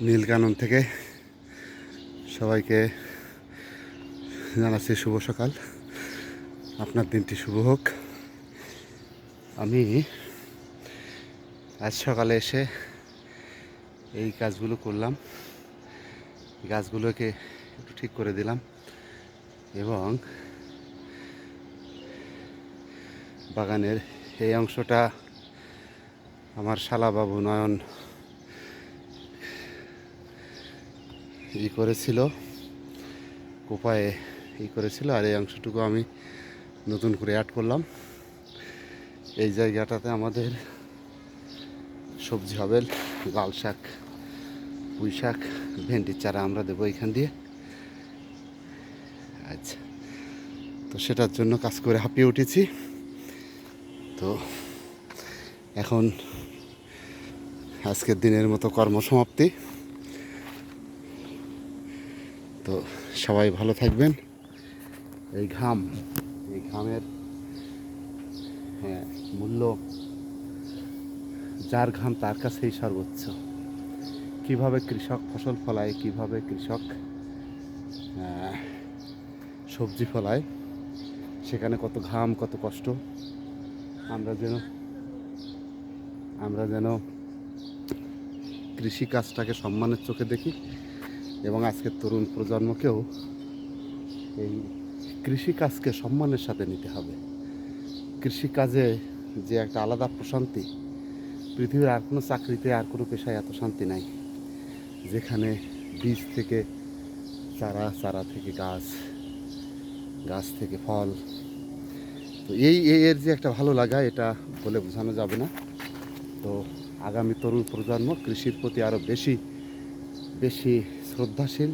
নীলকানন থেকে সবাইকে জানাচ্ছি শুভ সকাল। আপনার দিনটি শুভ হোক। আমি আজ সকালে এসে এই কাজগুলো করলাম। গাছগুলোকে একটু ঠিক করে দিলাম এবং বাগানের এই অংশটা আমার শালা শালাবাবু নয়ন ই করেছিল, কোপায়ে ই করেছিল আর এই অংশটুকু আমি নতুন করে অ্যাড করলাম। এই জায়গাটাতে আমাদের সবজি হবে, লাল শাক, পুঁই শাক, ভেন্ডির চারা আমরা দেবো এখান দিয়ে। আচ্ছা তো সেটার জন্য কাজ করে হাঁপিয়ে উঠেছি। তো এখন আজকের দিনের মতো কর্মসমাপ্তি। তো সবাই ভালো থাকবেন। এই ঘাম, এই ঘামের হ্যাঁ মূল্য, যার ঘাম তার কাছেই সর্বোচ্চ। কীভাবে কৃষক ফসল ফলায়, কীভাবে কৃষক সবজি ফলায়, সেখানে কত ঘাম, কত কষ্ট। আমরা যেন আমরা যেন কৃষি কাজটাকে সম্মানের চোখে দেখি। এবং আজকের তরুণ প্রজন্মকেও এই কৃষিকাজকে সম্মানের সাথে নিতে হবে। কৃষিকাজে যে একটা আলাদা প্রশান্তি, পৃথিবীর আর কোনো চাকরিতে আর কোনো পেশায় এত শান্তি নাই, যেখানে বীজ থেকে চারা চারা থেকে গাছ গাছ থেকে ফল। তো এই এর যে একটা ভালো লাগা, এটা বলে বোঝানো যাবে না। তো আগামী তরুণ প্রজন্ম কৃষির প্রতি আরও বেশি বেশি শ্রদ্ধাশীল,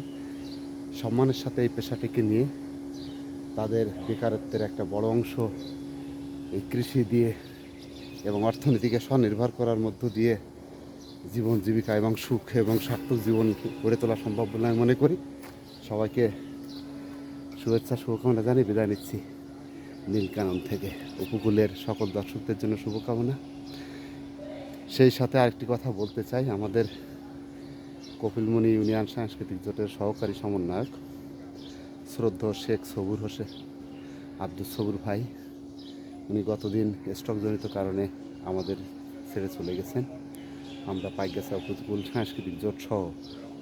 সম্মানের সাথে এই পেশাটিকে নিয়ে তাদের বেকারত্বের একটা বড় অংশ এই কৃষি দিয়ে এবং অর্থনীতিকে স্বনির্ভর করার মধ্য দিয়ে জীবন, জীবিকা এবং সুখ এবং সার্থক জীবন গড়ে তোলা সম্ভব বলে আমি মনে করি। সবাইকে শুভেচ্ছা, শুভকামনা জানিয়ে বিদায় নিচ্ছি। নীলকানন থেকে উপকূলের সকল দর্শকদের জন্য শুভকামনা। সেই সাথে আরেকটি কথা বলতে চাই, আমাদের কপিলমণি ইউনিয়ন সাংস্কৃতিক জোটের সহকারী সমন্বয়ক শ্রদ্ধ শেখ সবুর হোসেন আব্দুল সবুর ভাই। উনি গতদিন স্ট্রোকজনিত কারণে আমাদের ছেড়ে চলে গেছেন। আমরা পাইগাছা উপকূল সাংস্কৃতিক জোট সহ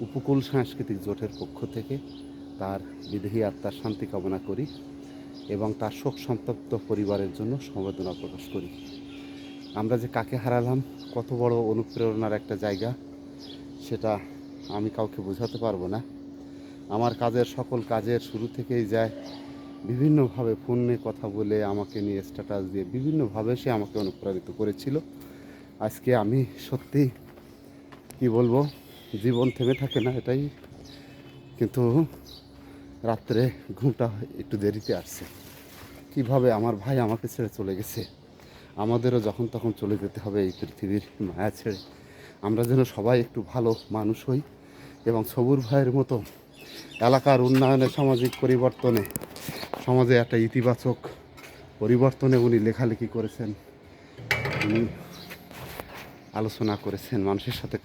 উপকূল সাংস্কৃতিক জোটের পক্ষ থেকে তার বিদেহী আত্মার শান্তি কামনা করি এবং তার শোক সন্তপ্ত পরিবারের জন্য সমবেদনা প্রকাশ করি। আমরা যে কাকে হারালাম, কত বড় অনুপ্রেরণার একটা জায়গা, সেটা আমি কাউকে বোঝাতে পারব না। আমার কাজের সকল কাজের শুরু থেকেই যায়। বিভিন্নভাবে ফোনে কথা বলে আমাকে নিয়ে স্ট্যাটাস দিয়ে বিভিন্নভাবে সে আমাকে অনুপ্রাণিত করেছিল। আজকে আমি সত্যি কি বলব, জীবন থেমে থাকে না এটাই। কিন্তু রাত্রে ঘুমটা একটু দেরিতে আসছে। কীভাবে আমার ভাই আমাকে ছেড়ে চলে গেছে? আমাদেরও যখন তখন চলে যেতে হবে এই পৃথিবীর মায়া ছেড়ে। আমরা যেন সবাই একটু ভালো মানুষ হই এবং সবুর ভাইয়ের মতো এলাকার উন্নয়নে, সামাজিক পরিবর্তনে, সমাজে একটা ইতিবাচক পরিবর্তনে উনি লেখালেখি করেছেন। উনি আলোচনা করেছেন মানুষের সাথে।